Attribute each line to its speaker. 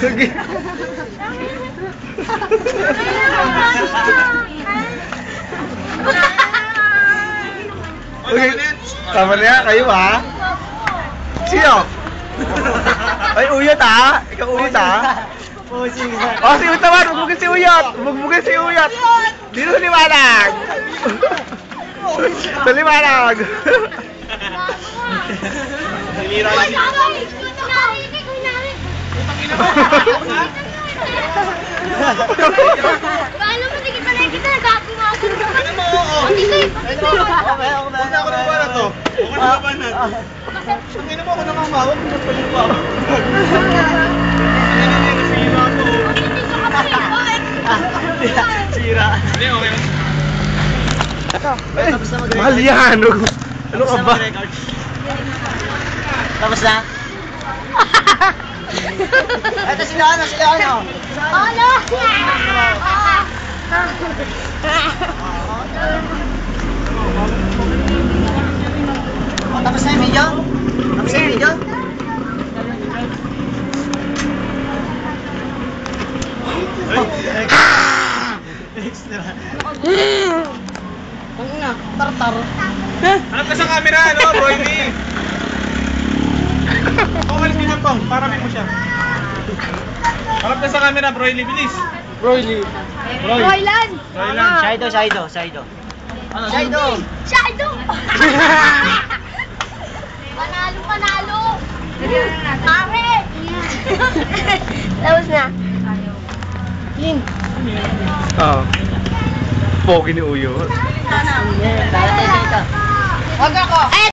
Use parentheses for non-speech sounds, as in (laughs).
Speaker 1: Sige. Okay. Tama na kayo ha? Sino? Ay, uyot ha? Ikaw uyot ha?
Speaker 2: Oo, sige.
Speaker 1: Oh, si Uyot naman! Bugbugan si Uyot! Bugbugan si Uyot! Dito sa liwanag! sa (laughs) liwanag!
Speaker 2: Nilira
Speaker 3: Ay, Paano mo sige pa rin kita nagkagawa ko?
Speaker 2: Ano mo, oo.
Speaker 3: Hindi ko yung
Speaker 2: Okay, okay. Huwag na ako nang wala to. Huwag na labanan. Ang ina mo ako nang mamawag. Hindi pa pa ako. Ano na yung sira ko?
Speaker 3: Hindi ko kapatid.
Speaker 2: Sira. Hindi, okay.
Speaker 1: Eh, mahal yan! Ano ka ba?
Speaker 2: Tapos na? (laughs) Ito sila ano, sila ano?
Speaker 3: Ano?
Speaker 2: Oh, tapos na yung video? Tapos na yung video? Extra. Ang ina, tartar. Harap ka sa camera, ano, (laughs) alis ka pong, parapin mo siya. Harap ka sa camera, Broily, bilis. Broily.
Speaker 3: Roylan!
Speaker 2: Broilan. Shido, Shido, Shido. Ano, Shido?
Speaker 3: Shadow! (laughs) Panalo, panalo! Pare! Tapos na. Lin.
Speaker 1: Oo. Pogi ni Uyot.
Speaker 3: Wag ako!